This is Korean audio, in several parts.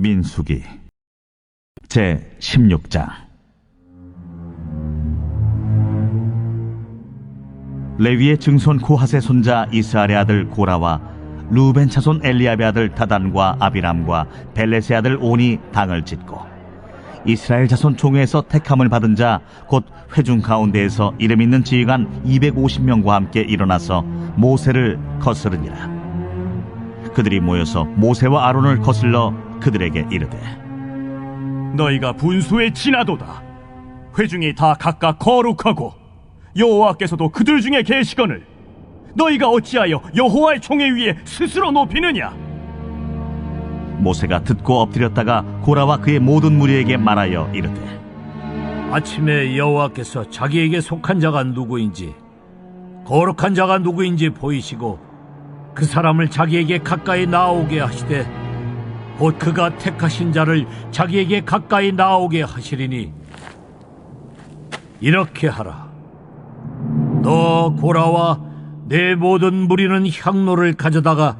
민수기 제 16장 레위의 증손 고핫의 손자 이스라엘의 아들 고라와 루벤 차손 엘리압의 아들 다단과 아비람과 벨렛의 아들 온이 당을 짓고 이스라엘 자손 총회에서 택함을 받은 자 곧 회중 가운데에서 이름 있는 지휘관 250명과 함께 일어나서 모세를 거스르니라. 그들이 모여서 모세와 아론을 거슬러 그들에게 이르되 너희가 분수에 지나도다. 회중이 다 각각 거룩하고 여호와께서도 그들 중에 계시거늘 너희가 어찌하여 여호와의 총회 위에 스스로 높이느냐? 모세가 듣고 엎드렸다가 고라와 그의 모든 무리에게 말하여 이르되 아침에 여호와께서 자기에게 속한 자가 누구인지 거룩한 자가 누구인지 보이시고 그 사람을 자기에게 가까이 나오게 하시되 곧 그가 택하신 자를 자기에게 가까이 나오게 하시리니 이렇게 하라 너 고라와 내 모든 무리는 향로를 가져다가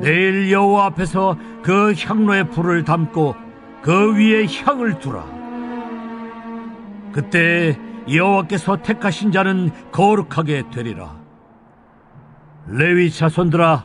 내일 여호와 앞에서 그 향로에 불을 담고 그 위에 향을 두라 그때 여호와께서 택하신 자는 거룩하게 되리라. 레위 자손들아,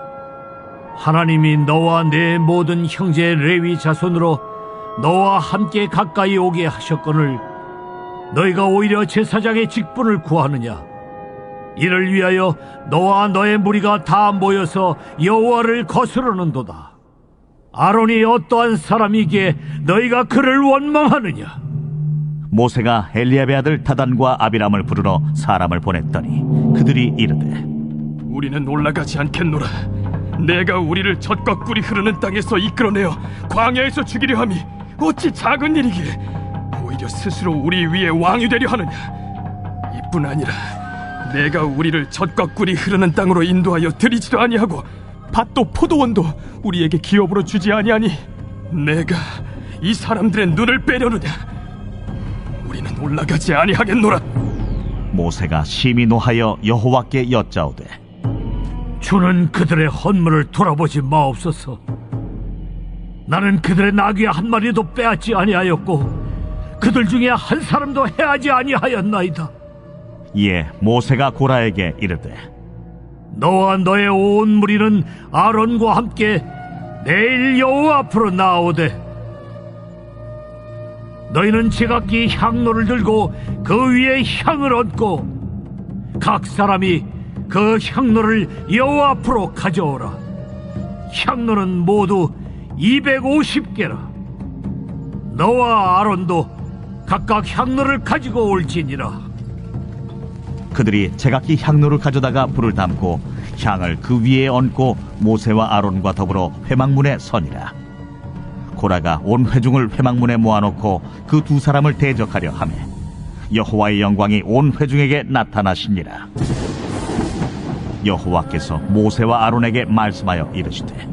하나님이 너와 내 모든 형제 레위 자손으로 너와 함께 가까이 오게 하셨거늘 너희가 오히려 제사장의 직분을 구하느냐? 이를 위하여 너와 너의 무리가 다 모여서 여호와를 거스르는도다. 아론이 어떠한 사람이기에 너희가 그를 원망하느냐? 모세가 엘리압의 아들 다단과 아비람을 부르러 사람을 보냈더니 그들이 이르되 우리는 올라가지 않겠노라. 내가 우리를 젖과 꿀이 흐르는 땅에서 이끌어내어 광야에서 죽이려 함이 어찌 작은 일이기에 오히려 스스로 우리 위에 왕이 되려 하느냐. 이뿐 아니라 내가 우리를 젖과 꿀이 흐르는 땅으로 인도하여 들이지도 아니하고 밭도 포도원도 우리에게 기업으로 주지 아니하니 내가 이 사람들의 눈을 빼려느냐. 우리는 올라가지 아니하겠노라. 모세가 심히 노하여 여호와께 여짜오되 주는 그들의 헌물을 돌아보지 마옵소서. 나는 그들의 나귀 한 마리도 빼앗지 아니하였고 그들 중에 한 사람도 해하지 아니하였나이다. 이에 모세가 고라에게 이르되 너와 너의 온 무리는 아론과 함께 내일 여호와 앞으로 나오되 너희는 제각기 향로를 들고 그 위에 향을 얹고 각 사람이 그 향로를 여호와 앞으로 가져오라. 향로는 모두 250개라. 너와 아론도 각각 향로를 가지고 올지니라. 그들이 제각기 향로를 가져다가 불을 담고 향을 그 위에 얹고 모세와 아론과 더불어 회막문에 서니라. 고라가 온 회중을 회막문에 모아놓고 그 두 사람을 대적하려 하매 여호와의 영광이 온 회중에게 나타나시니라 여호와께서 모세와 아론에게 말씀하여 이르시되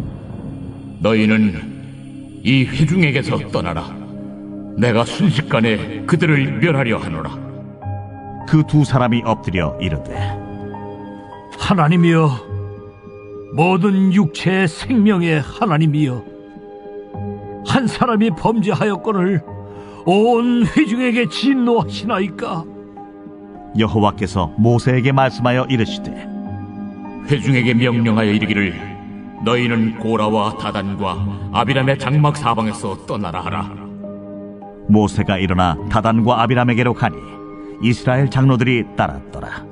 너희는 이 회중에게서 떠나라. 내가 순식간에 그들을 멸하려 하노라. 그 두 사람이 엎드려 이르되 하나님이여 모든 육체의 생명의 하나님이여 한 사람이 범죄하였거늘 온 회중에게 진노하시나이까 여호와께서 모세에게 말씀하여 이르시되 회중에게 명령하여 이르기를 너희는 고라와 다단과 아비람의 장막 사방에서 떠나라 하라. 모세가 일어나 다단과 아비람에게로 가니 이스라엘 장로들이 따랐더라